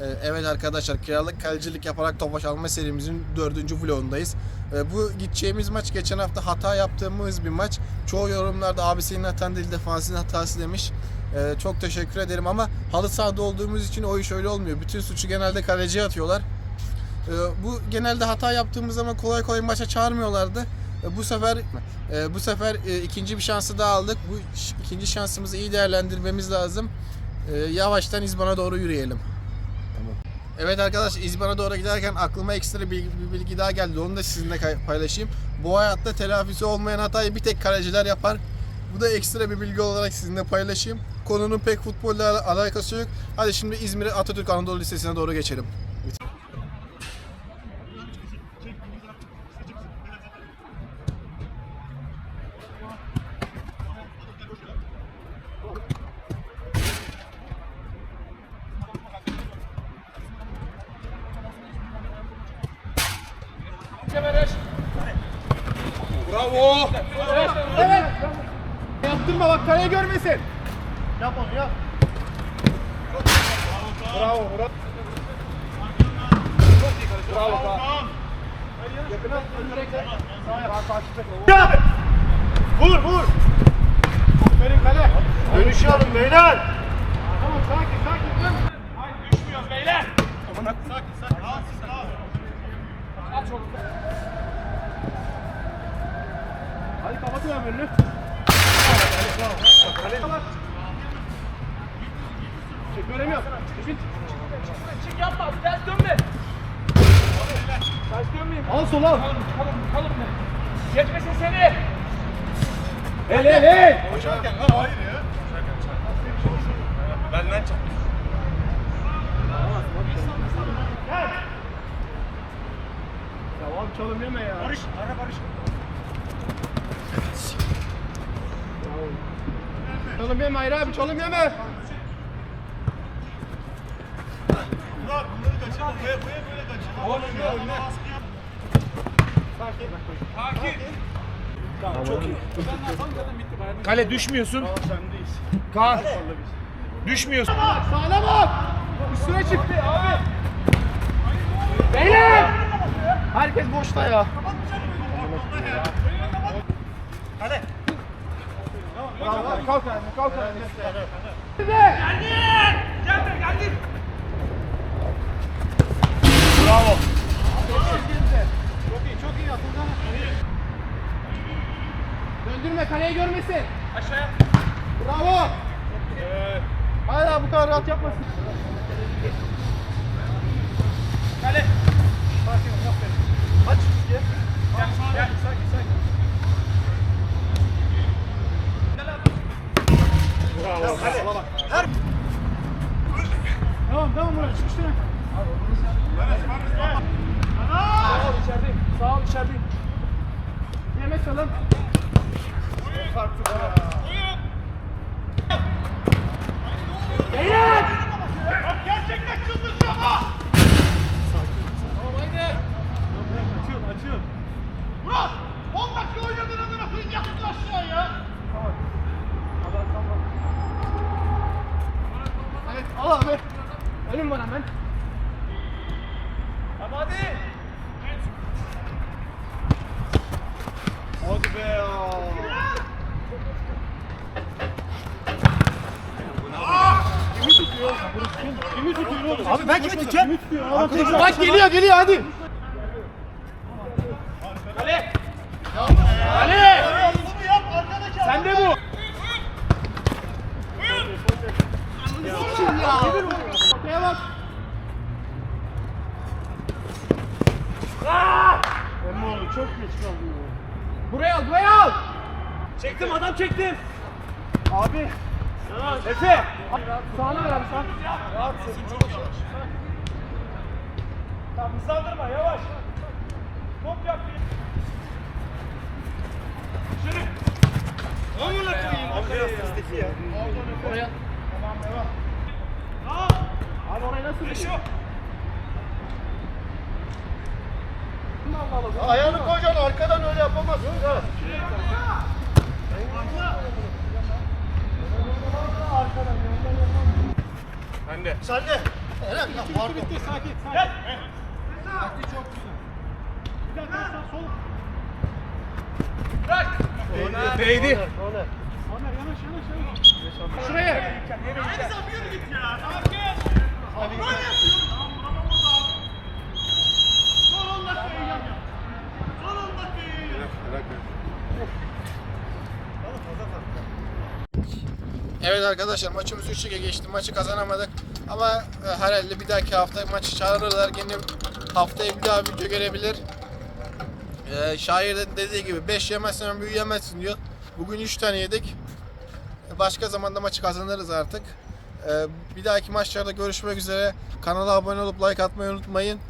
Ee, Evet arkadaşlar kiralık kalecilik yaparak Tofaş alma serimizin dördüncü vlogundayız. Ee, Bu gideceğimiz maç geçen hafta hata yaptığımız bir maç. Çoğu yorumlarda abi senin hatan değil defansın hatası demiş. Ee, Çok teşekkür ederim ama halı sahada olduğumuz için o iş öyle olmuyor. Bütün suçu genelde kaleciye atıyorlar. Bu genelde hata yaptığımız zaman kolay kolay maça çağırmıyorlardı. Bu sefer e, bu sefer e, ikinci bir şansı daha aldık. Bu ikinci şansımızı iyi değerlendirmemiz lazım. Yavaştan İzban'a doğru yürüyelim. Evet arkadaş İzban'a doğru giderken aklıma ekstra bir, bir bilgi daha geldi. Onu da sizinle paylaşayım. Bu hayatta telafisi olmayan hatayı bir tek kaleciler yapar. Bu da ekstra bir bilgi olarak sizinle paylaşayım. Konunun pek futbolla ala- alakası yok. Hadi şimdi İzmir Atatürk Anadolu Lisesi'ne doğru geçelim. Bravo. Evet. Yaptırma bak kaleye görmesin. Yap onu yap. Bravo Murat. Bravo. Bravo. Yakına önüne Sağ. Vur vur. Aferin kale. Dönüşü alın beyler. Tamam sakin sakin. Dön. Düşmüyoruz beyler. Sakin sakin. Siz al. Aç oğlum. Hadi kapatıyorum önünü. Kale. Kale. Çek göremiyorum. Çek. Çık yapma, ters dönme. Ters dönmeyeyim. Al sola al. Kalın, kalın. Geçmesin seni. El el el. Koşarken ha hayır ya. Benden çek. Ya abi çalım yeme ya. Barış, ara Barış. Çalım yeme Hayri abi çalım yeme. Murat bunları kaçırma. Buraya buraya böyle kaçırma. Oğlum ya. Önüne. Sakin. Sakin. Çok iyi. Kale düşmüyorsun. Tamam. Kaan. Düşmüyorsun. Sağına bak. Üstüne çıktı abi. Beyler. Herkes boşta ya. Hadi. Bravo. Kalk ayağa, kalk ayağa. Geldin. Geldin, geldin. Bravo. Çok iyi, çok iyi atıldı. Döndürme, kaleyi görmesin. Aşağıya. Bravo. Hayır abi bu kadar rahat yapmasın. Kale. Sakin ol, aferin. Tamam, tamam. Barış. Sağ ol içerideyim. Sağ ol içerideyim. Yemek alın. Beyler! Bak gerçekten çıldıracağım ha. Tamam haydi. Açıyorsun açıyorsun. Murat 10 dakika oynadın adına koyayım yaktın aşağı ya. Adam tamam. Evet al abi. Önüm var hemen. Tamam hadi. Hadi be ya. Kimi tutuyor oğlum? Abi ben kimi tutacağım? Kimi tutuyor? Bak geliyor geliyor hadi. Ali! Bunu yap arkadaşlar. Sen de bu. Kim ya? Ortaya bak. Emmoğlu çok geç kaldı ya. Buraya al, buraya al. Çektim, adam çektim. Abi. Efe. Sağına ver abi sağ. Tamam, hızlandırma, yavaş. Top yap. Dışarı. Amına koyayım. Biraz pizdeki ya. Oraya. Tamam, devam. Abi orayı nasıl Eşo. Ayağını koyacaksın arkadan öyle yapamazsın. Ha. Arkadan. Sen de. Eren ya pardon. Bitti sakin sakin. Bitti çok güzel. Bir ters sağ sol. Değdi. Amer yanaş yanaş yanaş. Şuraya. Aynı zamanda yürü git ya. Sakin. Böyle yapıyorsun. Son 10 dakikayı yap. Son 10 dakikayı yap. Evet arkadaşlar maçımız 3-2 geçti. Maçı kazanamadık. Ama e, herhalde bir dahaki hafta maçı çağırırlar. Yine haftaya bir daha video gelebilir. E, şair de dediği gibi 5 yemezsen büyüyemezsin diyor. Bugün 3 tane yedik. E, Başka zamanda maçı kazanırız artık. E, bir dahaki maçlarda görüşmek üzere. Kanala abone olup like atmayı unutmayın.